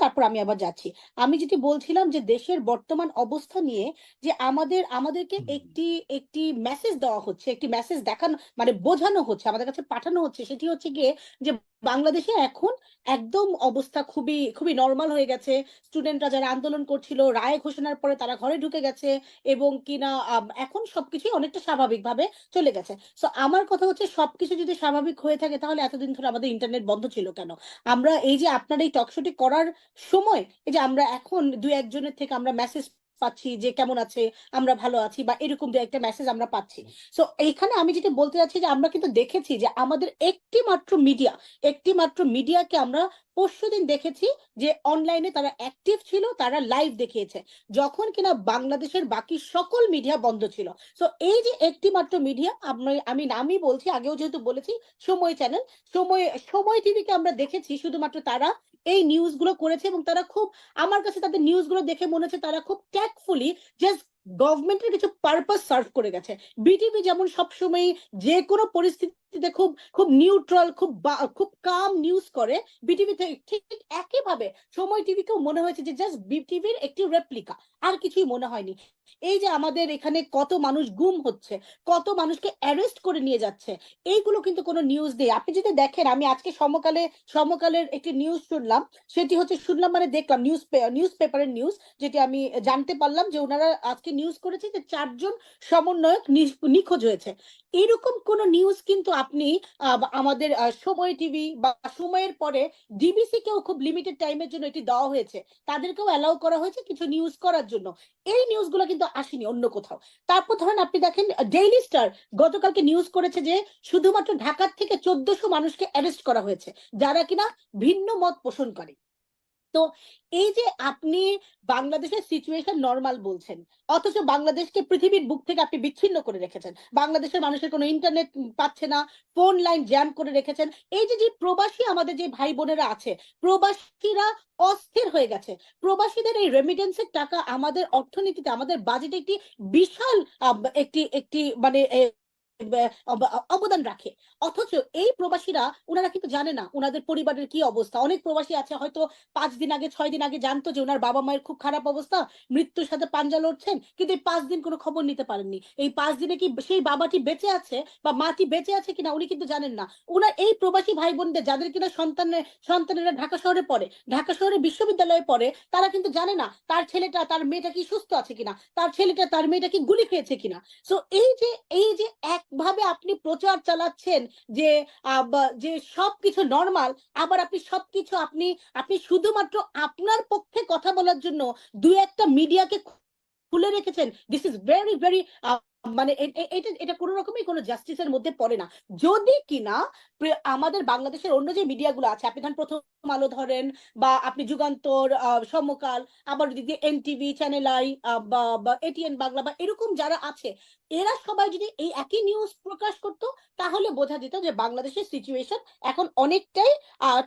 তারপর আমি আবার যাচ্ছি। আমি যেটি বলছিলাম যে দেশের বর্তমান অবস্থা নিয়ে যে আমাদের আমাদেরকে একটি একটি মেসেজ দেওয়া হচ্ছে একটি মেসেজ দেখানো মানে বোঝানো হচ্ছে আমাদের কাছে পাঠানো হচ্ছে সেটি হচ্ছে গিয়ে যে বাংলাদেশে এখন একদম অবস্থা খুবই খুবই নর্মাল হয়ে গেছে। স্টুডেন্টরা যারা আন্দোলন করছিল, রায় ঘোষণার পরে তারা ঘরে ঢুকে গেছে এবং কিনা এখন সবকিছুই অনেকটা স্বাভাবিকভাবে চলে গেছে। সো আমার কথা হচ্ছে সবকিছু যদি স্বাভাবিক হয়ে থাকে তাহলে এতদিন ধরে আমাদের ইন্টারনেট বন্ধ ছিল কেন? আমরা এই যে আপনার এই টকশোটি করার সময়, এই যে আমরা এখন দু একজনের থেকে আমরা মেসেজ পাচ্ছি যে কেমন আছে আমরা ভালো আছি বা এরকম দু একটা মেসেজ আমরা পাচ্ছি। সো এইখানে আমি যেটা বলতে চাচ্ছি যে আমরা কিন্তু দেখেছি যে আমাদের একটি মাত্র মিডিয়া একটি মাত্র মিডিয়াকে আমরা পরশুদিন দেখেছি যে অনলাইনে তারা অ্যাক্টিভ ছিল, তারা লাইভ দেখিয়েছে। যখন কিনা বাংলাদেশের বাকি সকল মিডিয়া বন্ধ ছিল। সো এই যে একটি মাত্র মিডিয়া আমি নামই বলছি, আগেও যেহেতু বলেছি, সময় চ্যানেল সময় সময় টিভিকে আমরা দেখেছি, শুধুমাত্র তারা এই নিউজগুলো করেছে এবং তারা খুব, আমার কাছে তাদের নিউজগুলো দেখে মনে হচ্ছে তারা খুব ট্যাকফুলি জাস্ট গভর্নমেন্টের কিছু পারপাস সার্ভ করে গেছে। বিটিভি যেমন সবসময় যে কোনো পরিস্থিতিতে খুব খুব নিউট্রাল খুব খুব কাম নিউজ করে বিটিভি ঠিক একইভাবে সময় টিভিকেও মনে হয়েছে যে জাস্ট বিটিভির একটি রেপ্লিকা আর কিছুই মনে হয়নি। এই যে আমাদের এখানে কত মানুষ গুম হচ্ছে, কত মানুষকে অ্যারেস্ট করে নিয়ে যাচ্ছে, এইগুলো কিন্তু কোনো নিউজ নেই। আপনি যদি দেখেন, আমি আজকে সমকালে, সমকালের একটি নিউজ শুনলাম, সেটি হচ্ছে শুনলাম মানে দেখলাম নিউজ নিউজ পেপারের নিউজ যেটি আমি জানতে পারলাম যে ওনারা আজকে নিউজ করেছে যে চারজন সমন্বয়ক নিখোঁজ হয়েছে। এরকম কোন নিউজ কিন্তু আপনি আমাদের সময় টিভি বা সময়ের পরে ডিবিসি কেও খুব লিমিটেড টাইমের জন্য এটি দেওয়া হয়েছে। তাদেরকেও অ্যালাউ করা হয়েছে কিছু নিউজ করার জন্য। এই নিউজগুলো কিন্তু আসেনি অন্য কোথাও। তারপর ধরেন আপনি দেখেন ডেইলি স্টার গতকালকে নিউজ করেছে যে শুধুমাত্র ঢাকার থেকে চোদ্দশো মানুষকে অ্যারেস্ট করা হয়েছে, যারা কিনা ভিন্ন মত পোষণ করে। তো এই যে আপনি বাংলাদেশের সিচুয়েশন নর্মাল বলছেন, অথচ বাংলাদেশকে পৃথিবীর বুক থেকে আপনি বিচ্ছিন্ন করে রেখেছেন। বাংলাদেশের মানুষের কোনো ইন্টারনেট পাচ্ছে না ফোন লাইন জ্যাম করে রেখেছেন। এই যে যে প্রবাসী আমাদের যে ভাই বোনেরা আছে, প্রবাসীরা অস্থির হয়ে গেছে। প্রবাসীদের এই রেমিটেন্সের টাকা আমাদের অর্থনীতিতে, আমাদের বাজেটে একটি বিশাল একটি একটি মানে অবদান রাখে। অথচ এই প্রবাসীরা ওনারা কিন্তু জানে না ওনাদের পরিবারের কি অবস্থা। অনেক প্রবাসী আছে হয়তো পাঁচ দিন আগে, ছয় দিন আগে জানতো যে ওনার বাবা মায়ের খুব খারাপ অবস্থা, মৃত্যুর সাথে পাঞ্জা লড়ছেন, কিন্তু এই পাঁচ দিন কোনো খবর নিতে পারেননি। এই পাঁচ দিনে কি সেই বাবাটি বেঁচে আছে বা মাটি বেঁচে আছে কিনা উনি কিন্তু জানেন না। ওনার এই প্রবাসী ভাই বোনদের যাদের কিনা সন্তানের সন্তানেরা ঢাকা শহরে পড়ে, ঢাকা শহরে বিশ্ববিদ্যালয়ে পড়ে, তারা কিন্তু জানে না তার ছেলেটা, তার মেয়েটা কি সুস্থ আছে কিনা, তার ছেলেটা, তার মেয়েটা কি গুলি খেয়েছে কিনা। সো এই যে এই যে একভাবে আপনি প্রচার চালাচ্ছেন যে যে সবকিছু নর্মাল আবার আপনি সবকিছু আপনি আপনি শুধুমাত্র আপনার পক্ষে কথা বলার জন্য দুই একটা মিডিয়াকে খুলে রেখেছেন দিস ইজ ভেরি ভেরি মানে এটা এটা কোনো রকমই কোনো জাস্টিসের মধ্যে পড়ে না। যদি কিনা আমাদের বাংলাদেশের অন্য যে মিডিয়াগুলো আছে, আপনি ধরেন প্রথম আলো ধরেন, বা আপনি যুগান্তর সমকাল, আবার যদি এনটিভি চ্যানেল আই বা এটিএন বাংলা, বা এরকম যারা আছে এরা সবাই যদি এই একই নিউজ প্রকাশ করতো, তাহলে বোঝা যেত যে বাংলাদেশের সিচুয়েশন এখন অনেকটাই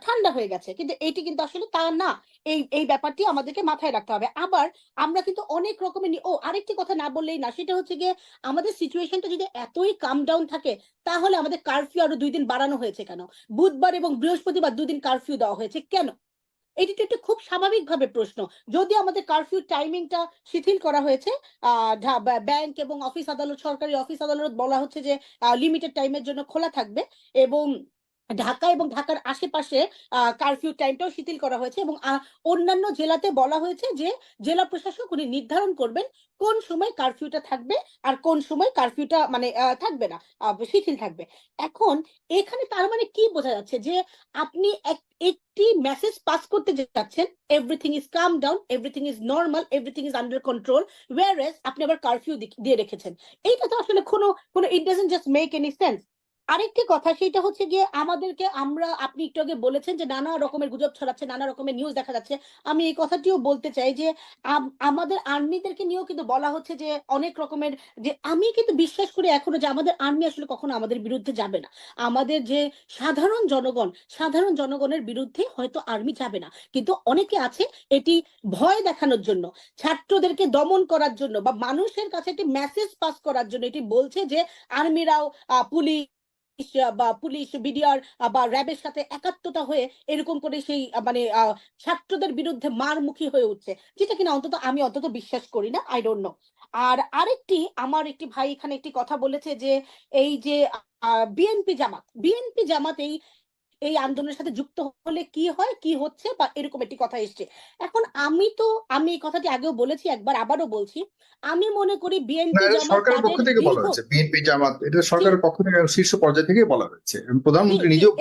ঠান্ডা হয়ে গেছে। কিন্তু এটি কিন্তু আসলে তা না। এই এই ব্যাপারটি আমাদেরকে মাথায় রাখতে হবে। আবার আমরা কিন্তু অনেক রকমের ও, আরেকটি কথা না বললেই না, সেটা হচ্ছে গিয়ে আমাদের সিচুয়েশনটা যদি এতই কাম ডাউন থাকে, তাহলে আমাদের কারফিউ আরও দুই দিন বাড়ানো হয়েছে কেন? বুধবার এবং বৃহস্পতিবার দুদিন কারফিউ দেওয়া হয়েছে কেন? এটি একটা খুব স্বাভাবিকভাবে প্রশ্ন। যদি আমাদের কারফিউ টাইমিংটা শিথিল করা হয়েছে ব্যাংক এবং অফিস আদালত, সরকারি অফিস আদালত বলা হচ্ছে যে লিমিটেড টাইমের জন্য খোলা থাকবে এবং ঢাকা এবং ঢাকার আশেপাশে কারফিউ টাইমটাও শিথিল করা হয়েছে এবং অন্যান্য জেলাতে বলা হয়েছে যে, জেলা প্রশাসক উনি নির্ধারণ করবেন কোন সময় কারফিউটা থাকবে আর কোন সময় কারফিউটা মানে থাকবে না শিথিল থাকবে। এখন এখানে তার মানে কি বোঝা যাচ্ছে যে, আপনি এক- একটি মেসেজ পাস করতে যাচ্ছেন everything is come down everything is normal everything is under control or আপনি আবার কারফিউ দিয়ে রেখেছেন। এইটা তো আসলে কোনো কোনো it doesn't just make any sense আরেকটি কথা, সেটা হচ্ছে গিয়ে আমাদেরকে আমরা, আপনি একটু আগে বলেছেন যে নানা রকমের গুজব ছড়াচ্ছে, নানা রকমের নিউজ দেখা যাচ্ছে। আমি এই কথাটিও বলতে চাই যে, আম- আমাদের আর্মিদেরকে নিয়েও কিন্তু বলা হচ্ছে যে, অনেক রকমের যে, আমি কিন্তু বিশ্বাস করি এখনও যে, আমাদের আর্মি আসলে কখনো আমাদের বিরুদ্ধে যাবে না। আমাদের যে, সাধারণ জনগণ, সাধারণ জনগণের বিরুদ্ধে হয়তো আর্মি যাবে না। কিন্তু অনেকে আছে এটি ভয় দেখানোর জন্য, ছাত্রদেরকে দমন করার জন্য বা মানুষের কাছে একটি মেসেজ পাস করার জন্য এটি বলছে যে, আর্মিরাও পুলিশ বা পুলিশ বিডিআর বা র্যাবের সাথে একাত্মতা হয়ে এরকম করে সেই মানে ছাত্রদের বিরুদ্ধে মারমুখী হয়ে উঠছে, যেটা কিনা অন্তত আমি অন্তত বিশ্বাস করি না আই ডোন্ট নো আর আরেকটি, আমার একটি ভাই এখানে একটি কথা বলেছে যে এই যে বিএনপি জামাত বিএনপি জামাত এই এই আন্দোলনের সাথে যুক্ত হলে কি হয় কি হচ্ছে বা এরকম একটি কথা এসছে। এখন আমি তো আমি এই কথাটি আগেও বলেছি একবার আবারও বলছি। আমি মনে করি বিএনপি জামাত সরকারের পক্ষ থেকে বলা হয়েছে বিএনপি জামাত এটা সরকারের পক্ষ থেকে শীর্ষ পর্যায় থেকে বলা হয়েছে। প্রধানমন্ত্রী নিজেও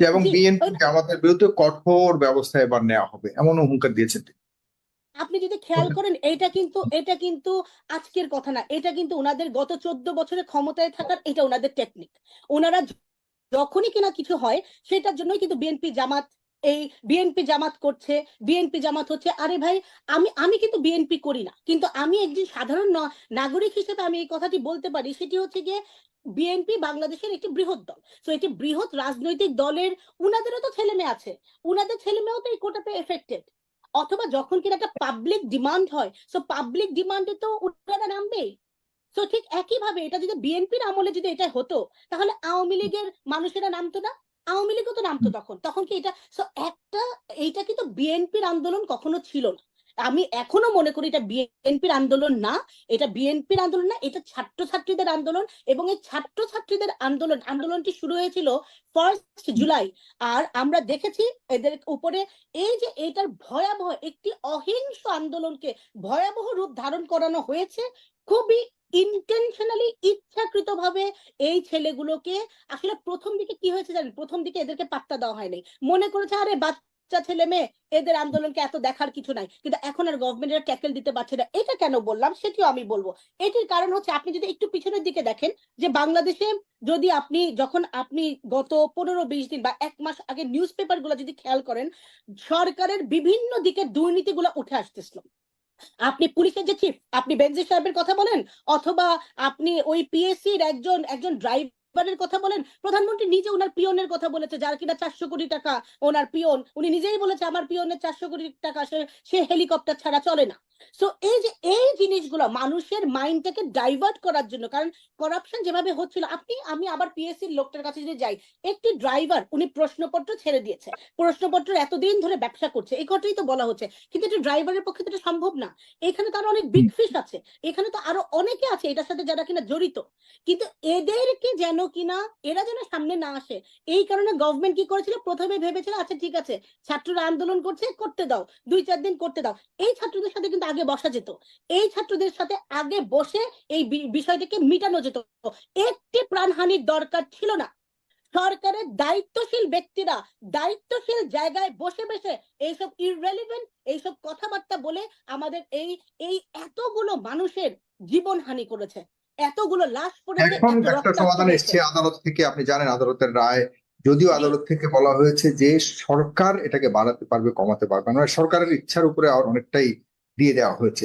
এবং বিএনপি জামাতের বিরুদ্ধে কঠোর ব্যবস্থা এবার নেওয়া হবে এমন হুঙ্কার দিয়েছেন তিনি। আপনি যদি খেয়াল করেন এটা কিন্তু এটা কিন্তু আজকের কথা না এটা কিন্তু ওনাদের গত চোদ্দ বছরে ক্ষমতায় থাকার এটা ওনাদের টেকনিক ওনারা যখনই কিনা কিছু হয় সেটার জন্যই কিন্তু বিএনপি জামাত এই বিএনপি জামাত করছে। বিএনপি জামাত হচ্ছে, আরে ভাই, আমি আমি কিন্তু বিএনপি করি না। কিন্তু আমি একজন সাধারণ নাগরিক হিসেবে আমি এই কথাটি বলতে পারি, সেটি হচ্ছে গিয়ে বিএনপি বাংলাদেশের একটি বৃহৎ দল। তো একটি বৃহৎ রাজনৈতিক দলের, উনাদেরও তো ছেলে মেয়ে আছে। উনাদের ছেলে মেয়েও তো এই কোটাতে এফেক্টেড অথবা যখন কিনা একটা পাবলিক ডিমান্ড হয় সো পাবলিক ডিমান্ডে তো উনারা নামবে তো ঠিক একই ভাবে এটা যদি বিএনপির আমলে যদি এটা হতো তাহলে আওয়ামী লীগের মানুষেরা নামতো না? আওয়ামী লীগও তো নামতো তখন। তখন কি এটা একটা এইটা কিন্তু বিএনপির আন্দোলন কখনো ছিল না। আমি এখনও মনে করি এটা বিএনপির আন্দোলন না এটা বিএনপির আন্দোলন না এটা ছাত্রছাত্রীদের আন্দোলন এবং এই ছাত্রছাত্রীদের আন্দোলন আন্দোলনটি শুরু হয়েছিল ফার্স্ট জুলাই আর আমরা দেখেছি এদের উপরে এই যে এটার ভয়াবহ একটি অহিংস আন্দোলনকে ভয়াবহ রূপ ধারণ করানো হয়েছে খুবই ইন্টেনশনালি ইচ্ছাকৃতভাবে এই ছেলেগুলোকে আসলে প্রথম দিকে কি হয়েছে জানেন? প্রথম দিকে এদেরকে পাত্তা দেওয়া হয়নি। মনে করেছে, আরে, বাচ্চা ছেলে মেয়ে, এদের আন্দোলনকে এত দেখার কিছু নাই। কিন্তু এখন আর গভর্নমেন্টের ট্যাকেল দিতে পারছে না। এটা কেন বললাম? সেটিও আমি বলব। এটির কারণ হচ্ছে, আপনি যদি একটু পিছনের দিকে দেখেন, যে বাংলাদেশে যদি আপনি, যখন আপনি গত পনেরো বিশ দিন বা এক মাস আগে নিউজ পেপারগুলো যদি খেয়াল করেন, সরকারের বিভিন্ন দিকে দুর্নীতিগুলো উঠে আসতেছিল। আপনি পুলিশের যে চিফ আপনি বেনজির সাহেবের কথা বলেন? অথবা আপনি ওই পিএসসির একজন একজন ড্রাইভারের কথা বলেন? প্রধানমন্ত্রী নিজে ওনার পিয়নের কথা বলেছে, যার কিনা চারশো কোটি টাকা ওনার পিয়ন। উনি নিজেই বলেছে, আমার পিয়নের চারশো কোটি টাকা, সে হেলিকপ্টার ছাড়া চলে না। সো এই যে, এই জিনিসগুলো মানুষের মাইন্ডটাকে ডাইভার্ট করার জন্য, কারণ করাপশন যেভাবে হচ্ছিল, আপনি, আমি আবার পিএসসির লোকটার কাছে যদি যাই, একটি ড্রাইভার উনি প্রশ্নপত্র ছেড়ে দিয়েছে। প্রশ্নপত্র এতদিন ধরে ব্যবসা করছে, এই কথাই তো বলা হচ্ছে, কিন্তু এটা ড্রাইভারের পক্ষে তো এটা সম্ভব না। এখানে তো আরও অনেক বিগ ফিশ আছে, এখানে তো আরও অনেকে আছে, এটার সাথে যারা কিনা জড়িত। কিন্তু এদেরকে যেন কিনা, এরা যেন সামনে না আসে, এই কারণে গভর্নমেন্ট কি করেছিল? প্রথমে ভেবেছিল আচ্ছা ঠিক আছে, ছাত্ররা আন্দোলন করছে, করতে দাও, দুই চার দিন করতে দাও। এই ছাত্রদের সাথে কিন্তু আগে বসা যেত। এই ছাত্রদের সাথে আগে বসে এই বিষয়টিকে মিটানো যেত। একটি প্রাণহানির দরকার ছিল না। সরকারের দায়িত্বশীল ব্যক্তিরা দায়িত্বশীল জায়গায় বসে বসে এইসব ইররেলিভেন্ট এইসব কথাবার্তা বলে আমাদের এই এই এতগুলো মানুষের জীবন হানি করেছে। এতগুলো লাশ পড়েছে এখন একটা সমাধান। এসছে আদালত থেকে আপনি জানেন আদালতের রায়। যদিও আদালত থেকে বলা হয়েছে যে সরকার এটাকে বাড়াতে পারবে কমাতে পারবে না। সরকারের ইচ্ছার উপরে আর অনেকটাই দিয়ে দেওয়া হয়েছে।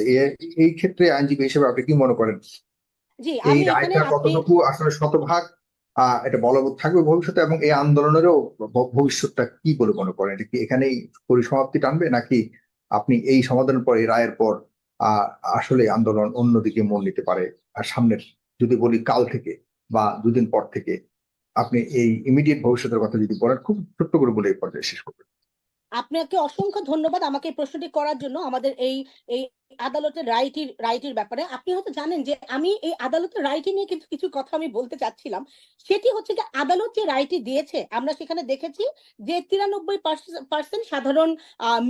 এই ক্ষেত্রে আইনজীবী হিসেবে আপনি কি মনে করেন? এই রায়টা কতটুকু আসলে শতভাগ? আহ এটা বলবৎ থাকবে ভবিষ্যতে এবং এই আন্দোলনেরও ভবিষ্যৎটা কি বলে মনে করেন? এটা কি এখানেই পরিসমাপ্তি টানবে নাকি আপনি এই সমাধানের পর এই রায়ের পর আহ আসলে আন্দোলন অন্যদিকে মন নিতে পারে? আর সামনের যদি বলি কাল থেকে বা দুদিন পর থেকে আপনি এই ইমিডিয়েট ভবিষ্যতের কথা যদি বলেন খুব ছোট্ট করে বলে এই পর্যায়ে শেষ করবেন। আপনাকে অসংখ্য ধন্যবাদ আমাকে এই প্রশ্নটি করার জন্য আমাদের এই এই আদালতের রায়টির রায়টির ব্যাপারে। আপনি হয়তো জানেন যে আমি এই আদালতের রায়টি নিয়ে কিন্তু কিছু কথা আমি বলতে চাচ্ছিলাম। সেটি হচ্ছে যে আদালত যে রায়টি দিয়েছে, আমরা সেখানে দেখেছি যে তিরানব্বই পার্সেন্ট সাধারণ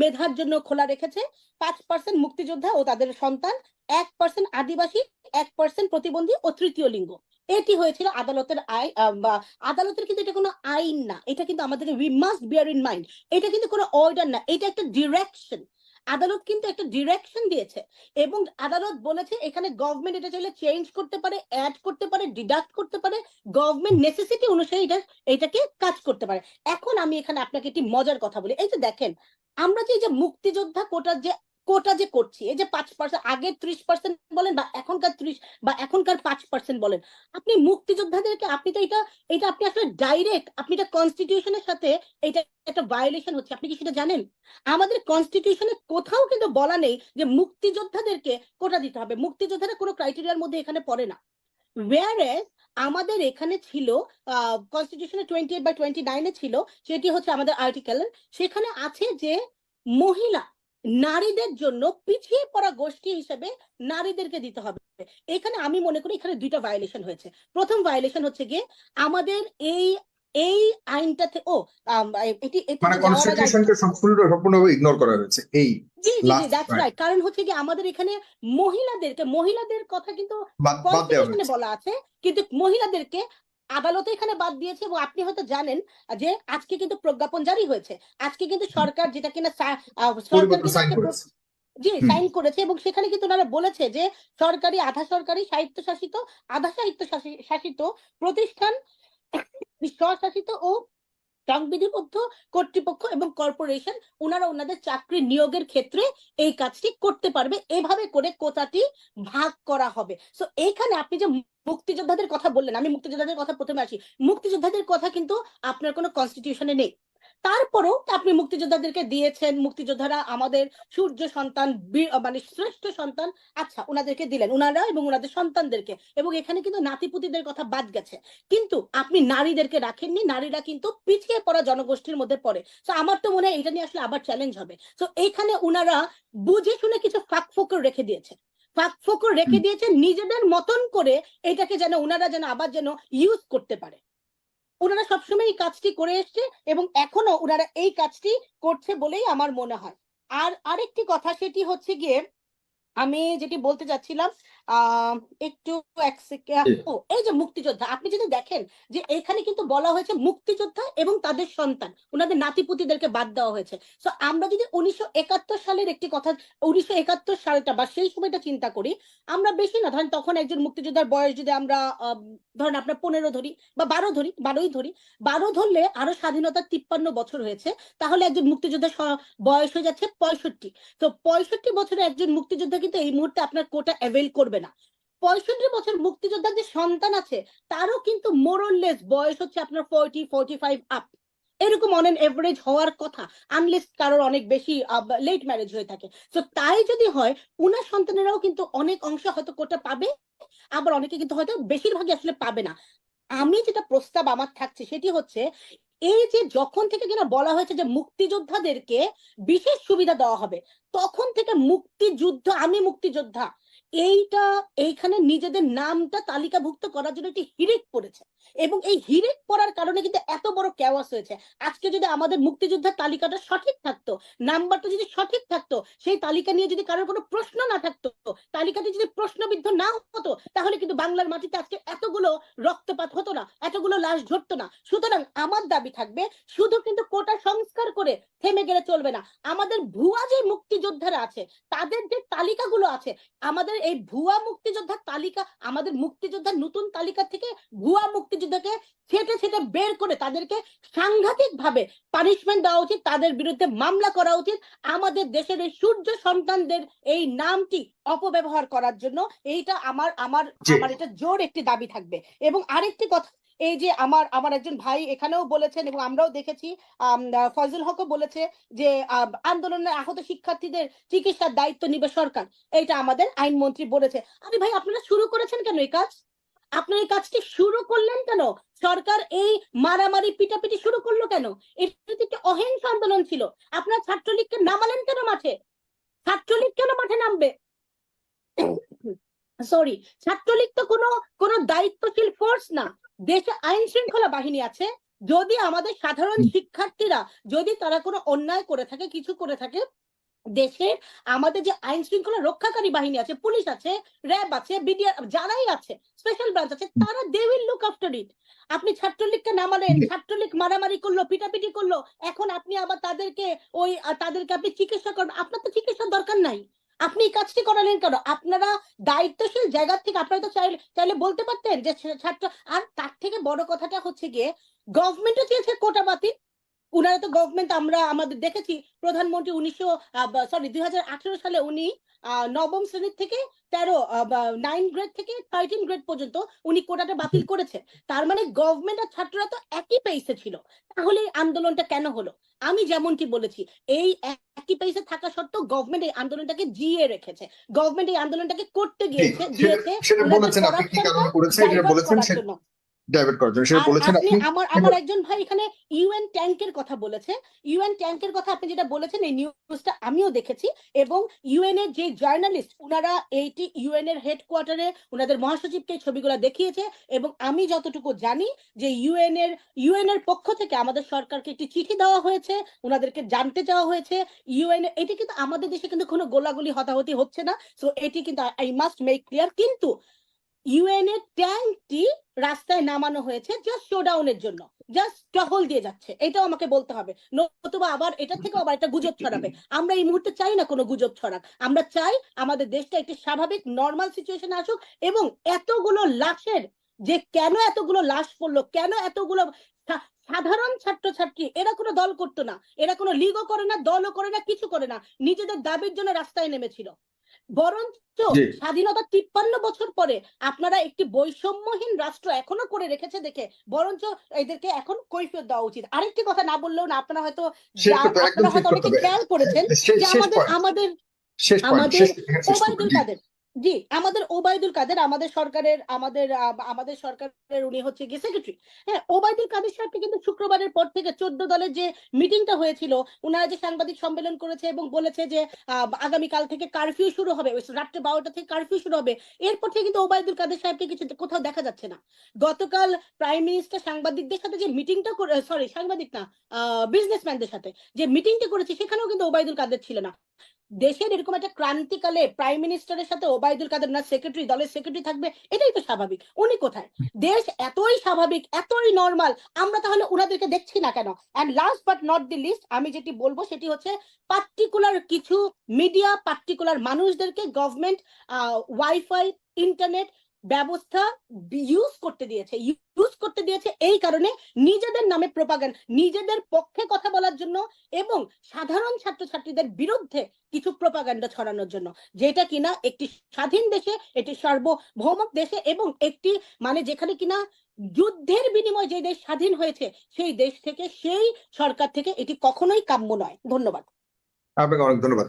মেধার জন্য খোলা রেখেছে। পাঁচ পার্সেন্ট মুক্তিযোদ্ধা ও তাদের সন্তান, এক পার্সেন্ট আদিবাসী, এক পার্সেন্ট প্রতিবন্ধী ও তৃতীয় লিঙ্গ। এটি হয়েছিল আদালতের আই বা আদালতের কিন্তু এটা কোনো আইন না। এটা কিন্তু আমাদেরকে we must bear in mind এটা কিন্তু কোনো অর্ডার না। এটা একটা ডিরেকশন আদালত কিন্তু একটা ডিরেকশন দিয়েছে এবং আদালত বলেছে এখানে গভর্নমেন্ট এটা চাইলে চেঞ্জ করতে পারে অ্যাড করতে পারে ডিডাক্ট করতে পারে গভর্নমেন্ট নেসেসিটি অনুসারে এটা, এটাকে কাজ করতে পারে। এখন আমি এখানে আপনাকে একটি মজার কথা বলি। এই যে দেখেন, আমরা যে মুক্তিযোদ্ধা কোটার যে কোটা যে করছি, এই যে পাঁচ পার্সেন্ট আগের ত্রিশ পার্সেন্ট বলেন বা এখনকার ত্রিশ বা এখনকার পাঁচ পার্সেন্ট বলেন, আপনি মুক্তিযোদ্ধাদেরকে, আপনি তো এটা এটা আপনি আসলে ডাইরেক্ট আপনি এটা কনস্টিটিউশনের সাথে এটা একটা ভায়োলেশন হচ্ছে, আপনি কি সেটা জানেন? আমাদের কনস্টিটিউশনে কোথাও কিন্তু বলা নেই যে মুক্তিযোদ্ধাদেরকে কোটা দিতে হবে, মুক্তিযোদ্ধারা কোনো ক্রাইটেরিয়ার মধ্যে এখানে পড়ে না। Whereas আমাদের এখানে ছিল কনস্টিটিউশনে টোয়েন্টি এইট বা টোয়েন্টি নাইনে ছিল, সেটি হচ্ছে আমাদের আর্টিকেল সেখানে আছে যে মহিলা নারীদের জন্য পিছিয়ে পড়া গোষ্ঠী হিসেবে নারীদেরকে দিতে হবে। এখানে আমি মনে করি এখানে দুইটা ভায়োলেশন হয়েছে। প্রথম ভায়োলেশন হচ্ছে গিয়ে আমাদের এই এই আইনটাতে ও এটি মানে যাওয়ার কনস্টিটিউশনকে সম্পূর্ণ সম্পূর্ণভাবে ইগনোর করা হয়েছে। এই জি জি জি দ্যাটস রাইট কারণ হচ্ছে কি আমাদের এখানে মহিলাদেরকে মহিলাদের কথা কিন্তু কনস্টিটিউশনে বলা আছে কিন্তু মহিলাদেরকে আদালতে এখানে বাদ দিয়েছে এবং আপনি হয়তো জানেন যে আজকে কিন্তু প্রজ্ঞাপন জারি হয়েছে। আজকে কিন্তু সরকার যেটা কিনা সরকার জি সাইন করেছে এবং সেখানে কিন্তু ওনারা বলেছে যে সরকারি আধা সরকারি স্বায়ত্তশাসিত আধা স্বায়ত্তশাসিত শাসিত প্রতিষ্ঠান স্বশাসিত ও সংবিধিবদ্ধ কর্তৃপক্ষ এবং কর্পোরেশন ওনারা ওনাদের চাকরি নিয়োগের ক্ষেত্রে এই কাজটি করতে পারবে। এভাবে করে কোটাটি ভাগ করা হবে। সো এইখানে আপনি যে মুক্তিযোদ্ধাদের কথা বললেন, আমি মুক্তিযোদ্ধাদের কথা প্রথমে আসি। মুক্তিযোদ্ধাদের কথা কিন্তু আপনার কোনো কনস্টিটিউশনে নেই। তারপরেও আপনি মুক্তিযোদ্ধাদেরকে দিয়েছেন মুক্তিযোদ্ধারা আমাদের সূর্য সন্তান মানে শ্রেষ্ঠ সন্তান আচ্ছা ওনাদেরকে দিলেন ওনারা এবং ওনাদের সন্তানদেরকে এবং এখানে কিন্তু নাতিপুতিদের কথা বাদ গেছে। কিন্তু আপনি নারীদেরকে রাখেননি নারীরা কিন্তু পিছিয়ে পড়া জনগোষ্ঠীর মধ্যে পড়ে। তো আমার তো মনে হয় এটা নিয়ে আসলে আবার চ্যালেঞ্জ হবে। তো এইখানে ওনারা বুঝে শুনে কিছু ফাঁক ফোকর রেখে দিয়েছে। ফাঁক ফোকর রেখে। দিয়েছে নিজেদের মতন করে এটাকে যেন ওনারা যেন আবার যেন ইউজ করতে পারে। ওনারা সবসময় এই কাজটি করে এসছে এবং এখনও ওনারা এই কাজটি করছে বলেই আমার মনে হয়। আর আরেকটি কথা, সেটি হচ্ছে গিয়ে আমি যেটি বলতে যাচ্ছিলাম আহ একটু এক ও এই যে মুক্তিযোদ্ধা আপনি যদি দেখেন যে এখানে কিন্তু বলা হয়েছে মুক্তিযোদ্ধা এবং তাদের সন্তান ওনাদের নাতিপুতিদেরকে বাদ দেওয়া হয়েছে। তো আমরা যদি উনিশশো একাত্তর সালের একটি কথা উনিশশো একাত্তর সালটা বা সেই সময়টা চিন্তা করি আমরা বেশি না ধরেন তখন একজন মুক্তিযোদ্ধার বয়স যদি আমরা ধরেন আপনার পনেরো ধরি বা বারো ধরি বারোই ধরি বারো ধরলে আরও স্বাধীনতার তিপ্পান্ন বছর হয়েছে তাহলে একজন মুক্তিযোদ্ধার বয়স হয়ে যাচ্ছে পঁয়ষট্টি। তো পঁয়ষট্টি বছরে একজন মুক্তিযোদ্ধা কিন্তু এই মুহূর্তে আপনার কোটা অ্যাভেল করবে না। পঁয়ষট্টি বছর মুক্তিযোদ্ধার যে সন্তান আছে, তারও কিন্তু মোরললেস বয়স হচ্ছে আপনার ফোরটি ফোরটি ফাইভ আপ এরকম অন এভারেজ হওয়ার কথা আনলেস কারোর অনেক বেশি লেট ম্যারেজ হয়ে থাকে। তো তাই যদি হয়, উনার সন্তানেরাও কিন্তু অনেক অংশ হয়তো কোটা পাবে, আবার অনেকে কিন্তু হয়তো বেশিরভাগই আসলে পাবে না। আমি যেটা প্রস্তাব আমার থাকছে সেটি হচ্ছে, এই যে যখন থেকে কিনা বলা হয়েছে যে মুক্তিযোদ্ধাদেরকে বিশেষ সুবিধা দেওয়া হবে, তখন থেকে মুক্তিযুদ্ধ, আমি মুক্তিযোদ্ধা এইটা, এইখানে নিজেদের নামটা তালিকাভুক্ত করার জন্য একটি হিড়িক পড়েছে। এবং এই হিরেক পড়ার কারণে কিন্তু এত বড় ক্যাওয়াস হয়েছে। আজকে যদি আমাদের মুক্তিযোদ্ধার তালিকাটা সঠিক থাকতো, নাম্বারটা যদি সঠিক থাকতো, সেই তালিকা নিয়ে যদি কারোর কোনো প্রশ্ন না থাকতো, তালিকাটি যদি প্রশ্নবিদ্ধ না হতো, তাহলে কিন্তু বাংলার মাটিতে আজকে এতগুলো রক্তপাত হতো না, এতগুলো লাশ ঝরতো না। সুতরাং আমার দাবি থাকবে, শুধু কিন্তু কোটা সংস্কার করে থেমে গেলে চলবে না। আমাদের ভুয়া যে মুক্তিযোদ্ধারা আছে, তাদের যে তালিকাগুলো আছে, আমাদের এই ভুয়া মুক্তিযোদ্ধার তালিকা আমাদের মুক্তিযোদ্ধার নতুন তালিকা থেকে ভুয়া মুক্তিযোদ্ধাকে ছেটে ছেটে বের করে তাদেরকে সাংঘাতিক ভাবে পানিশমেন্ট দেওয়া উচিত তাদের বিরুদ্ধে মামলা করা উচিত। আমাদের দেশের এই সূর্য সন্তানদের এই নামটি অপব্যবহার করার জন্য এইটা আমার আমার আমার এটা জোর একটি দাবি থাকবে। এবং আরেকটি কথা এই যে আমার আমার একজন ভাই এখানেও বলেছেন এবং আমরাও দেখেছি ফয়জুল হকও বলেছে যে আহ, আন্দোলনে আহত শিক্ষার্থীদের চিকিৎসার দায়িত্ব নিবে সরকার। এটা আমাদের আইনমন্ত্রী বলেছে। আরে ভাই আপনারা শুরু করেছেন কেন এই কাজ? আপনার এই কাজটি শুরু করলেন কেন? সরকার এই মারামারি পিটাপিটি শুরু করল কেন? এটা একটি অহিংস আন্দোলন ছিল। আপনার ছাত্রলীগকে নামালেন কেন মাঠে? ছাত্রলীগ কেন মাঠে নামবে? সরি ছাত্রলীগ তো কোনো কোনো দায়িত্বশীল ফোর্স না। দেশে আইন শৃঙ্খলা বাহিনী আছে যদি আমাদের সাধারণ শিক্ষার্থীরা যদি তারা কোনো অন্যায় করে থাকে কিছু করে থাকে দেশের আমাদের যে আইন শৃঙ্খলা রক্ষাকারী বাহিনী আছে পুলিশ আছে র্যাব আছে বিডিআর যারাই আছে স্পেশাল ব্রাঞ্চ আছে তারা they will look after it আপনি ছাত্রলীগকে নামালেন ছাত্রলীগ মারামারি করল পিটাপিটি করল এখন আপনি আবার তাদেরকে ওই তাদেরকে আপনি চিকিৎসা করবেন আপনার তো চিকিৎসার দরকার নাই। আপনি এই কাজটি করালেন কেন? আপনারা দায়িত্বশীল জায়গা থেকে আপনারা তো চাইলে চাইলে বলতে পারতেন যে ছাত্র, আর তার থেকে বড় কথাটা হচ্ছে গিয়ে গভর্নমেন্টও চেয়েছে কোটা বাতিল উনারা তো গভর্নমেন্ট আমরা আমাদের দেখেছি প্রধানমন্ত্রী উনিশশো সরি দুই হাজার আঠেরো সালে উনি নবম শ্রেণির থেকে তেরো নাইন গ্রেড থেকে থার্টিন গ্রেড পর্যন্ত উনি কোটাটা বাতিল করেছে তার মানে গভর্নমেন্ট আর ছাত্ররা তো একই পেইসে ছিল। তাহলে এই আন্দোলনটা কেন হলো? আমি যেমনটি বলেছি এই একই পেইসে থাকা সত্ত্বেও গভর্নমেন্ট এই আন্দোলনটাকে জিয়ে রেখেছে। গভর্নমেন্ট এই আন্দোলনটাকে করতে গিয়েছে দিয়েছে ডাইভার্ট করার জন্য। সেটা বলেছেন আপনি আমার আমার একজন ভাই এখানে ইউএন ট্যাঙ্কের কথা বলেছে। ইউএন ট্যাঙ্কের কথা আপনি যেটা বলেছেন এই নিউজটা আমিও দেখেছি। এবং ইউএন এর যে জার্নালিস্ট ওনারা এইটি ইউএন এর হেডকোয়ার্টারে ওনাদের মহাসচিবকে ছবিগুলো দেখিয়েছে। এবং আমি যতটুকু জানি যে ইউএন এর ইউএন এর পক্ষ থেকে আমাদের সরকারকে একটি চিঠি দেওয়া হয়েছে ওনাদেরকে জানতে চাওয়া হয়েছে। ইউএন এটি কিন্তু আমাদের দেশে কিন্তু কোনো গোলাগুলি হতাহতি হচ্ছে না। সো এটি কিন্তু আই মাস্ট মেক ক্লিয়ার কিন্তু ইউএন এর ট্যাঙ্কটি রাস্তায় নামানো হয়েছে জাস্ট শোডাউনের জন্য। জাস্ট টহল দিয়ে যাচ্ছে। এটাও আমাকে বলতে হবে। নতুবা আবার এটা থেকে আবার একটা গুজব ছড়াবে। আমরা এই মুহূর্তে চাই না কোনো গুজব ছড়াক। আমরা চাই আমাদের দেশটা একটি স্বাভাবিক নর্মাল সিচুয়েশন আসুক এবং এতগুলো লাশের যে কেন এতগুলো লাশ পড়ল, কেন এতগুলো সাধারণ ছাত্রছাত্রী, এরা কোনো দল করতো না। এরা কোনো লিগও করে না, দলও করে না, কিছু করে না। নিজেদের দাবির জন্য রাস্তায় নেমেছিল। বরঞ্চ স্বাধীনতা তিপ্পান্ন বছর পরে আপনারা একটি বৈষম্যহীন রাষ্ট্র এখনও করে রেখেছে দেখে বরঞ্চ এদেরকে এখন কৈফিয়ত দেওয়া উচিত। আরেকটি কথা না বললেও না আপনারা হয়তো আপনারা হয়তো অনেকে খেয়াল করেছেন যে আমাদের আমাদের আমাদের ওবায়দুল কাদের। জি, আমাদের ওবায়দুল কাদের, আমাদের সরকারের, আমাদের আমাদের সরকারের উনি হচ্ছে গিয়ে সেক্রেটারি হ্যাঁ ওবায়দুল কাদের সাহেবকে কিন্তু শুক্রবারের পর থেকে চোদ্দ দলের যে মিটিংটা হয়েছিল ওনারা যে সাংবাদিক সম্মেলন করেছে এবং বলেছে যে আগামীকাল থেকে কারফিউ শুরু হবে রাত্রে বারোটা থেকে কারফিউ শুরু হবে, এরপর থেকে কিন্তু ওবায়দুল কাদের সাহেবকে কিছু কোথাও দেখা যাচ্ছে না। গতকাল প্রাইম মিনিস্টার সাংবাদিকদের সাথে যে মিটিংটা সরি সাংবাদিক না বিজনেসম্যানদের সাথে যে মিটিংটা করেছে, সেখানেও কিন্তু ওবায়দুল কাদের ছিল না। দেশের এরকম একটা ক্রান্তিকালে প্রাইম মিনিস্টারের সাথে ওবায়দুল কাদের না সেক্রেটারি দলের সেক্রেটারি থাকবে, এটাই তো স্বাভাবিক। উনি কোথায়? দেশ এতই স্বাভাবিক, এতই নর্মাল আমরা তাহলে ওনাদেরকে দেখছি না কেন? And last but not the least আমি যেটি বলব সেটি হচ্ছে পার্টিকুলার কিছু মিডিয়া পার্টিকুলার মানুষদেরকে গভর্নমেন্ট ওয়াইফাই ইন্টারনেট ব্যবস্থা ইউজ করতে দিয়েছে। ইউজ করতে দিয়েছে এই কারণে নিজেদের নামে প্রপাগান নিজেদের পক্ষে কথা বলার জন্য এবং সাধারণ ছাত্রছাত্রীদের বিরুদ্ধে কিছু প্রপাগান্ডা ছড়ানোর জন্য। যেটা কিনা একটি স্বাধীন দেশে এটি সার্বভৌম দেশে এবং একটি মানে যেখানে কিনা যুদ্ধের বিনিময়ে যে দেশ স্বাধীন হয়েছে, সেই দেশ থেকে, সেই সরকার থেকে এটি কখনোই কাম্য নয়। ধন্যবাদ। আপনাকে অনেক ধন্যবাদ।